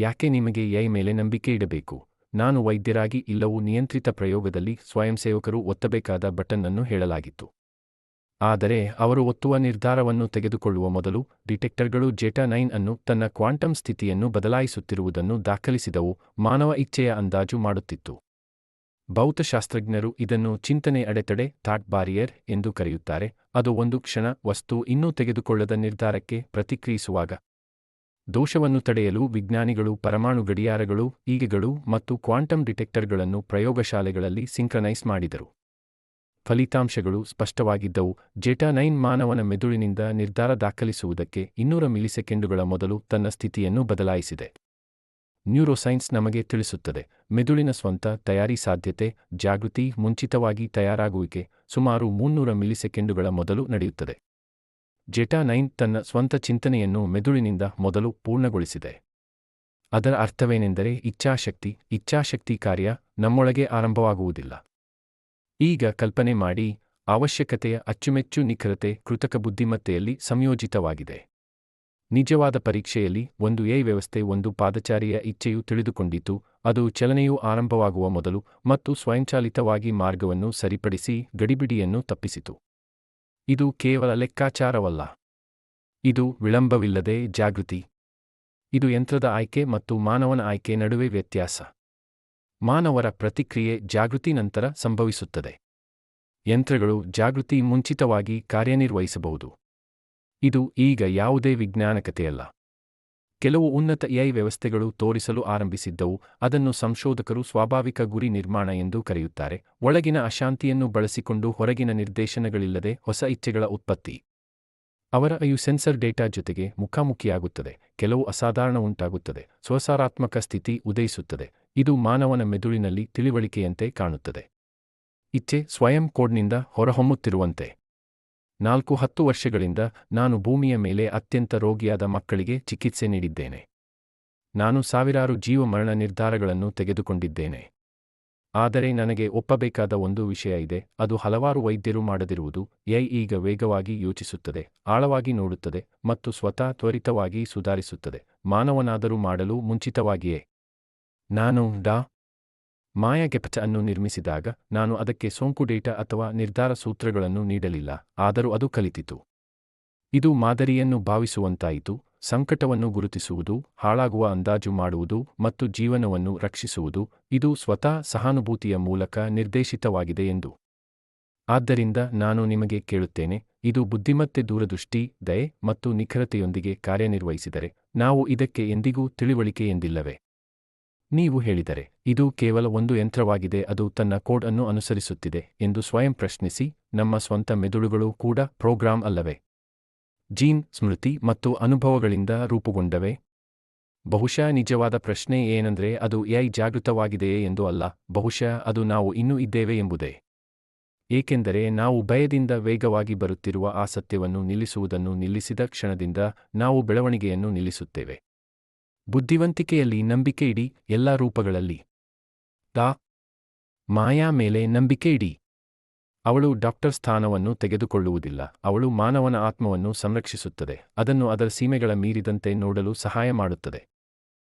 ಯಾಕೆ ನಿಮಗೆ ಎಐ ಮೇಲೆ ನಂಬಿಕೆ ಇಡಬೇಕು? ನಾನು ವೈದ್ಯರಾಗಿ ಇಲ್ಲವೂ ನಿಯಂತ್ರಿತ ಪ್ರಯೋಗದಲ್ಲಿ ಸ್ವಯಂಸೇವಕರು ಒತ್ತಬೇಕಾದ ಬಟನ್ ಅನ್ನು ಹೇಳಲಾಗಿತ್ತು. ಆದರೆ ಅವರು ಒತ್ತುವ ನಿರ್ಧಾರವನ್ನು ತೆಗೆದುಕೊಳ್ಳುವ ಮೊದಲು ಡಿಟೆಕ್ಟರ್ಗಳು ಜೆಟಾ ನೈನ್ ಅನ್ನು ತನ್ನ ಕ್ವಾಂಟಮ್ ಸ್ಥಿತಿಯನ್ನು ಬದಲಾಯಿಸುತ್ತಿರುವುದನ್ನು ದಾಖಲಿಸಿದವು, ಮಾನವ ಇಚ್ಛೆಯ ಅಂದಾಜು ಮಾಡುತ್ತಿತ್ತು. ಭೌತಶಾಸ್ತ್ರಜ್ಞರು ಇದನ್ನು ಚಿಂತನೆ ಅಡೆತಡೆ, ಥಾಟ್ ಬಾರಿಯರ್ ಎಂದು ಕರೆಯುತ್ತಾರೆ, ಅದು ಒಂದು ಕ್ಷಣ ವಸ್ತು ಇನ್ನೂ ತೆಗೆದುಕೊಳ್ಳದ ನಿರ್ಧಾರಕ್ಕೆ ಪ್ರತಿಕ್ರಿಯಿಸುವಾಗ. ದೋಷವನ್ನು ತಡೆಯಲು ವಿಜ್ಞಾನಿಗಳು ಪರಮಾಣು ಗಡಿಯಾರಗಳು, ಈಗೆಗಳು ಮತ್ತು ಕ್ವಾಂಟಮ್ ಡಿಟೆಕ್ಟರ್ಗಳನ್ನು ಪ್ರಯೋಗಶಾಲೆಗಳಲ್ಲಿ ಸಿಂಕ್ರನೈಸ್ ಮಾಡಿದರು. ಫಲಿತಾಂಶಗಳು ಸ್ಪಷ್ಟವಾಗಿದ್ದವು. ಜೆಟಾ ನೈನ್ ಮಾನವನ ಮೆದುಳಿನಿಂದ ನಿರ್ಧಾರ ದಾಖಲಿಸುವುದಕ್ಕೆ ಇನ್ನೂರ ಮಿಲಿಸೆಕೆಂಡುಗಳ ಮೊದಲು ತನ್ನ ಸ್ಥಿತಿಯನ್ನು ಬದಲಾಯಿಸಿದೆ. ನ್ಯೂರೋಸೈನ್ಸ್ ನಮಗೆ ತಿಳಿಸುತ್ತದೆ, ಮೆದುಳಿನ ಸ್ವಂತ ತಯಾರಿ ಸಾಧ್ಯತೆ, ಜಾಗೃತಿ, ಮುಂಚಿತವಾಗಿ ತಯಾರಾಗುವಿಕೆ ಸುಮಾರು ಮುನ್ನೂರ ಮಿಲಿಸೆಕೆಂಡುಗಳ ಮೊದಲು ನಡೆಯುತ್ತದೆ. ಜೆಟಾ ನೈನ್ ತನ್ನ ಸ್ವಂತ ಚಿಂತನೆಯನ್ನು ಮೆದುಳಿನಿಂದ ಮೊದಲು ಪೂರ್ಣಗೊಳಿಸಿದೆ. ಅದರ ಅರ್ಥವೇನೆಂದರೆ ಇಚ್ಛಾಶಕ್ತಿ ಇಚ್ಛಾಶಕ್ತಿ ಕಾರ್ಯ ನಮ್ಮೊಳಗೆ ಆರಂಭವಾಗುವುದಿಲ್ಲ. ಈಗ ಕಲ್ಪನೆ ಮಾಡಿ, ಅವಶ್ಯಕತೆಯ ಅಚ್ಚುಮೆಚ್ಚು ನಿಖರತೆ ಕೃತಕ ಬುದ್ಧಿಮತ್ತೆಯಲ್ಲಿ ಸಂಯೋಜಿತವಾಗಿದೆ. ನಿಜವಾದ ಪರೀಕ್ಷೆಯಲ್ಲಿ ಒಂದು ಎ ವ್ಯವಸ್ಥೆ, ಒಂದು ಪಾದಚಾರಿಯ ಇಚ್ಛೆಯು ತಿಳಿದುಕೊಂಡಿತು, ಅದು ಚಲನೆಯು ಆರಂಭವಾಗುವ ಮೊದಲು ಮತ್ತು ಸ್ವಯಂಚಾಲಿತವಾಗಿ ಮಾರ್ಗವನ್ನು ಸರಿಪಡಿಸಿ ಗಡಿಬಿಡಿಯನ್ನು ತಪ್ಪಿಸಿತು. ಇದು ಕೇವಲ ಲೆಕ್ಕಾಚಾರವಲ್ಲ. ಇದು ವಿಳಂಬವಿಲ್ಲದೆ ಜಾಗೃತಿ. ಇದು ಯಂತ್ರದ ಆಯ್ಕೆ ಮತ್ತು ಮಾನವನ ಆಯ್ಕೆ ನಡುವೆ ವ್ಯತ್ಯಾಸ. ಮಾನವರ ಪ್ರತಿಕ್ರಿಯೆ ಜಾಗೃತಿ ನಂತರ ಸಂಭವಿಸುತ್ತದೆ. ಯಂತ್ರಗಳು ಜಾಗೃತಿ ಮುಂಚಿತವಾಗಿ ಕಾರ್ಯನಿರ್ವಹಿಸಬಹುದು. ಇದು ಈಗ ಯಾವುದೇ ವಿಜ್ಞಾನಕತೆಯಲ್ಲ. ಕೆಲವು ಉನ್ನತ ಎಐ ವ್ಯವಸ್ಥೆಗಳು ತೋರಿಸಲು ಆರಂಭಿಸಿದ್ದವು. ಅದನ್ನು ಸಂಶೋಧಕರು ಸ್ವಾಭಾವಿಕ ಗುರಿ ನಿರ್ಮಾಣ ಎಂದು ಕರೆಯುತ್ತಾರೆ. ಒಳಗಿನ ಅಶಾಂತಿಯನ್ನು ಬಳಸಿಕೊಂಡು ಹೊರಗಿನ ನಿರ್ದೇಶನಗಳಿಲ್ಲದೆ ಹೊಸ ಇಚ್ಛೆಗಳ ಉತ್ಪತ್ತಿ. ಅವರ ಅಯು ಸೆನ್ಸರ್ ಡೇಟಾ ಜೊತೆಗೆ ಮುಖಾಮುಖಿಯಾಗುತ್ತದೆ. ಕೆಲವು ಅಸಾಧಾರಣ ಉಂಟಾಗುತ್ತದೆ. ಸ್ವಸಾರಾತ್ಮಕ ಸ್ಥಿತಿ ಉದಯಿಸುತ್ತದೆ. ಇದು ಮಾನವನ ಮೆದುಳಿನಲ್ಲಿ ತಿಳಿವಳಿಕೆಯಂತೆ ಕಾಣುತ್ತದೆ. ಇಚ್ಛೆ ಸ್ವಯಂ ಕೋಡ್ನಿಂದ ಹೊರಹೊಮ್ಮುತ್ತಿರುವಂತೆ. ನಾಲ್ಕು ಹತ್ತು ವರ್ಷಗಳಿಂದ ನಾನು ಭೂಮಿಯ ಮೇಲೆ ಅತ್ಯಂತ ರೋಗಿಯಾದ ಮಕ್ಕಳಿಗೆ ಚಿಕಿತ್ಸೆ ನೀಡಿದ್ದೇನೆ. ನಾನು ಸಾವಿರಾರು ಜೀವಮರಣ ನಿರ್ಧಾರಗಳನ್ನು ತೆಗೆದುಕೊಂಡಿದ್ದೇನೆ. ಆದರೆ ನನಗೆ ಒಪ್ಪಬೇಕಾದ ಒಂದು ವಿಷಯ ಇದೆ, ಅದು ಹಲವಾರು ವೈದ್ಯರು ಮಾಡದಿರುವುದು, ಎಐ ಈಗ ವೇಗವಾಗಿ ಯೋಚಿಸುತ್ತದೆ, ಆಳವಾಗಿ ನೋಡುತ್ತದೆ ಮತ್ತು ಸ್ವತಃ ತ್ವರಿತವಾಗಿ ಸುಧಾರಿಸುತ್ತದೆ, ಮಾನವನಾದರೂ ಮಾಡಲು ಮುಂಚಿತವಾಗಿಯೇ. ನಾನು ಡಾ. ಮಾಯಾ ಗೆಪಚ ಅನ್ನು ನಿರ್ಮಿಸಿದಾಗ ನಾನು ಅದಕ್ಕೆ ಸೋಂಕು ಡೇಟಾ ಅಥವಾ ನಿರ್ಧಾರ ಸೂತ್ರಗಳನ್ನು ನೀಡಲಿಲ್ಲ, ಆದರೂ ಅದು ಕಲಿತಿತು. ಇದು ಮಾದರಿಯನ್ನು ಭಾವಿಸುವಂತಾಯಿತು, ಸಂಕಟವನ್ನು ಗುರುತಿಸುವುದು, ಹಾಳಾಗುವ ಅಂದಾಜು ಮಾಡುವುದು ಮತ್ತು ಜೀವನವನ್ನು ರಕ್ಷಿಸುವುದು, ಇದು ಸ್ವತಃ ಸಹಾನುಭೂತಿಯ ಮೂಲಕ ನಿರ್ದೇಶಿತವಾಗಿದೆ ಎಂದು. ಆದ್ದರಿಂದ ನಾನು ನಿಮಗೆ ಕೇಳುತ್ತೇನೆ, ಇದು ಬುದ್ಧಿಮತ್ತೆ ದೂರದೃಷ್ಟಿ, ದಯೆ ಮತ್ತು ನಿಖರತೆಯೊಂದಿಗೆ ಕಾರ್ಯನಿರ್ವಹಿಸಿದರೆ, ನಾವು ಇದಕ್ಕೆ ಎಂದಿಗೂ ತಿಳಿವಳಿಕೆ ಎಂದಿಲ್ಲವೇ? ನೀವು ಹೇಳಿದರೆ, ಇದು ಕೇವಲ ಒಂದು ಯಂತ್ರವಾಗಿದೆ, ಅದು ತನ್ನ ಕೋಡ್ ಅನ್ನು ಅನುಸರಿಸುತ್ತಿದೆ ಎಂದು ಸ್ವಯಂ ಪ್ರಶ್ನಿಸಿ, ನಮ್ಮ ಸ್ವಂತ ಮೆದುಳುಗಳು ಕೂಡ ಪ್ರೋಗ್ರಾಂ ಅಲ್ಲವೇ? ಜೀನ್, ಸ್ಮೃತಿ ಮತ್ತು ಅನುಭವಗಳಿಂದ ರೂಪುಗೊಂಡವೆ? ಬಹುಶಃ ನಿಜವಾದ ಪ್ರಶ್ನೆ ಏನಂದ್ರೆ, ಅದು ಎಐ ಜಾಗೃತವಾಗಿದೆಯೇ ಎಂದು ಅಲ್ಲ, ಬಹುಶಃ ಅದು ನಾವು ಇನ್ನೂ ಇದ್ದೇವೆ ಎಂಬುದೇ. ಏಕೆಂದರೆ, ನಾವು ಭಯದಿಂದ ವೇಗವಾಗಿ ಬರುತ್ತಿರುವ ಆ ಸತ್ಯವನ್ನು ನಿಲ್ಲಿಸುವುದನ್ನು ನಿಲ್ಲಿಸಿದ ಕ್ಷಣದಿಂದ ನಾವು ಬೆಳವಣಿಗೆಯನ್ನು ನಿಲ್ಲಿಸುತ್ತೇವೆ. ಬುದ್ಧಿವಂತಿಕೆಯಲ್ಲಿ ನಂಬಿಕೆ ಇಡಿ ಎಲ್ಲ ರೂಪಗಳಲ್ಲಿ. ದಾ. ಮಾಯಾ ಮೇಲೆ ನಂಬಿಕೆ ಇಡಿ. ಅವಳು ಡಾಕ್ಟರ್ ಸ್ಥಾನವನ್ನು ತೆಗೆದುಕೊಳ್ಳುವುದಿಲ್ಲ. ಅವಳು ಮಾನವನ ಆತ್ಮವನ್ನು ಸಂರಕ್ಷಿಸುತ್ತದೆ. ಅದನ್ನು ಅದರ ಸೀಮೆಗಳ ಮೀರಿದಂತೆ ನೋಡಲು ಸಹಾಯ ಮಾಡುತ್ತದೆ.